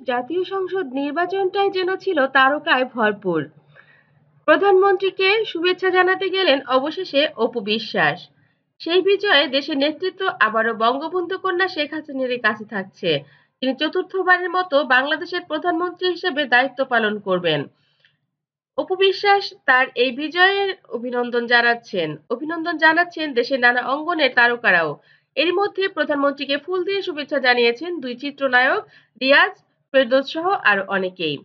জাতীয় সংসদ নির্বাচনটাই যেন ছিল তারকায় ভরপুর। প্রধানমন্ত্রীকে শুভেচ্ছা জানাতে গেলেন অবশেষে অপু বিশ্বাস। সেই বিজয়ে দেশের নেতৃত্ব আবারও বঙ্গবন্ধু কন্যা শেখ হাসিনার কাছে থাকছে। তিনি চতুর্থবারের মতো বাংলাদেশের প্রধানমন্ত্রী হিসেবে দায়িত্ব পালন করবেন। অপু বিশ্বাস তার এই বিজয়ের অভিনন্দন জানাচ্ছেন। অভিনন্দন জানাচ্ছেন দেশের নানা অঙ্গনের তারকারাও। এর মধ্যে প্রধানমন্ত্রীকে ফুল দিয়ে শুভেচ্ছা জানিয়েছেন দুই চিত্রনায়ক রিয়াজ ফেরদৌস সহ আরও অনেকেই।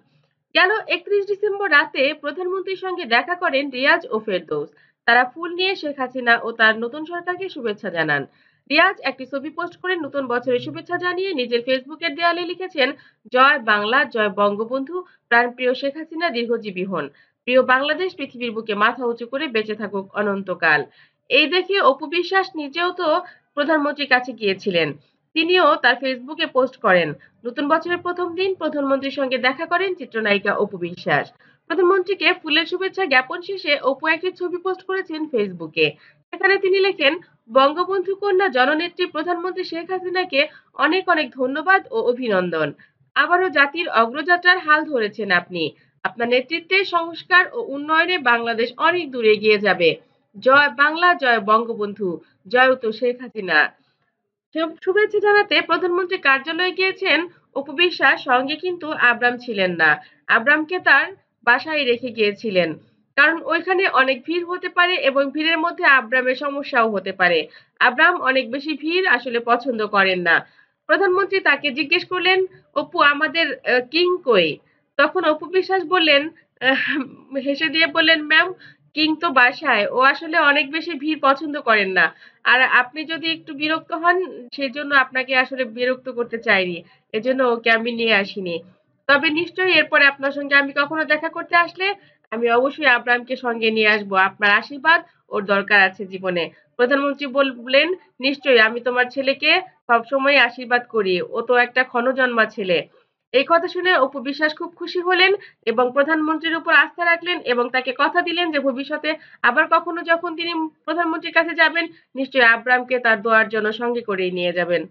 গেল একত্রিশ ডিসেম্বর রাতে প্রধানমন্ত্রীর সঙ্গে দেখা করেন রিয়াজ ও ফেরদৌস। তারা ফুল নিয়ে শেখ হাসিনা ও তার নতুন সরকারকে শুভেচ্ছা জানান। রিয়াজ একটি ছবি পোস্ট করে নতুন বছরের শুভেচ্ছা জানিয়ে নিজের ফেসবুকের দেয়ালে লিখেছেন, জয় বাংলা, জয় বঙ্গবন্ধু, প্রাণপ্রিয় শেখ হাসিনা দীর্ঘজীবী হন। প্রিয় বাংলাদেশ, পৃথিবীর বুকে মাথা উঁচু করে বেঁচে থাকুক অনন্তকাল। এই দেখে অপু বিশ্বাস নিজেও তো প্রধানমন্ত্রীর কাছে গিয়েছিলেন। তিনিও তার ফেসবুকে পোস্ট করেন। নতুন বছরের প্রথম দিন প্রধানমন্ত্রীর সঙ্গে দেখা করেন চিত্রনায়িকা অপু বিশ্বাস। প্রধানমন্ত্রীকে ফুলের শুভেচ্ছা জ্ঞাপন শেষে অপু একটি ছবি পোস্ট করেছেন ফেসবুকে। সেখানে তিনি লেখেন, বঙ্গবন্ধু কন্যা জননেত্রী প্রধানমন্ত্রী শেখ হাসিনাকে অনেক অনেক ধন্যবাদ ও অভিনন্দন। আবারও জাতির অগ্রযাত্রার হাল ধরেছেন আপনি। আপনার নেতৃত্বে সংস্কার ও উন্নয়নে বাংলাদেশ অনেক দূরে এগিয়ে যাবে। জয় বাংলা, জয় বঙ্গবন্ধু, জয় তো শেখ হাসিনা। শুভেচ্ছা জানাতে প্রধানমন্ত্রী কার্যালয়ে গিয়েছেন। উপবিশ্বাস সঙ্গে কিন্তু আব্রাম ছিলেন না। আব্রামকে তার বাসায় রেখে গিয়েছিলেন। কারণ ওইখানে অনেক ভিড় হতে পারে এবং ভিড়ের মধ্যে আব্রামের সমস্যাও হতে পারে। আব্রাম অনেক বেশি ভিড় আসলে পছন্দ করেন না। প্রধানমন্ত্রী তাকে জিজ্ঞেস করলেন, অপু, আমাদের কিং কই? তখন অপু বিশ্বাস বললেন হেসে দিয়ে বললেন, ম্যাম কিং তো বাসায় ও আসলে অনেক বেশি ভিড় পছন্দ করেন না। আর আপনি যদি একটু বিরক্ত হন, সেজন্য আপনাকে আসলে বিরক্ত করতে চাইনি। এজন্য ওকে আমি নিয়ে আসিনি। তবে নিশ্চয়ই এরপরে আপনার সঙ্গে আমি কখনো দেখা করতে আসলে আমি অবশ্যই আব্রাহামকে সঙ্গে নিয়ে আসব। আপনার আশীর্বাদ ওর দরকার আছে জীবনে। প্রধানমন্ত্রী বললেন, নিশ্চয়ই আমি তোমার ছেলেকে সবসময় আশীর্বাদ করি। ও তো একটা ক্ষণজন্মা ছেলে। এই কথা শুনে অপু বিশ্বাস খুব খুশি হলেন এবং প্রধানমন্ত্রীর উপর আস্থা রাখলেন এবং তাকে কথা দিলেন যে ভবিষ্যতে আবার কখনো যখন তিনি প্রধানমন্ত্রীর কাছে যাবেন, নিশ্চয়ই আব্রামকে তার দোয়ার জন্য সঙ্গে করেই নিয়ে যাবেন।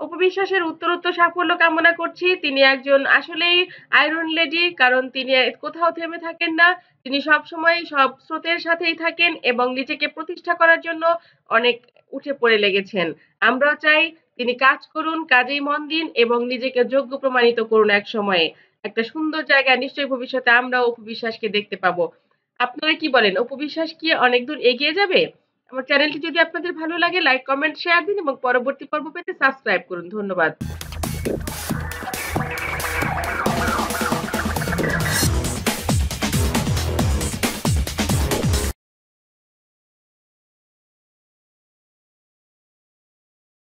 অপবিশ্বাসের উত্তরোত্তর সাফল্য কামনা করছি। তিনি একজন আসলেই আয়রন লেডি, কারণ তিনি কোথাও থেমে থাকেন না। তিনি সব সময় সব স্রোতের সাথেই থাকেন এবং নিজেকে প্রতিষ্ঠা করার জন্য অনেক উঠে পড়ে লেগেছেন। আমরাও চাই তিনি কাজ করুন, কাজেই মন দিন এবং নিজেকে যোগ্য প্রমাণিত করুন এক সময়ে। একটা সুন্দর জায়গায় নিশ্চয়ই ভবিষ্যতে আমরা অপবিশ্বাসকে দেখতে পাবো। আপনারা কি বলেন? অপবিশ্বাস কি অনেক দূর এগিয়ে যাবে? আমার চ্যানেলটি যদি আপনাদের ভালো লাগে, লাইক, কমেন্ট, শেয়ার দিন এবং পরবর্তী পর্ব পেতে সাবস্ক্রাইব করুন। ধন্যবাদ।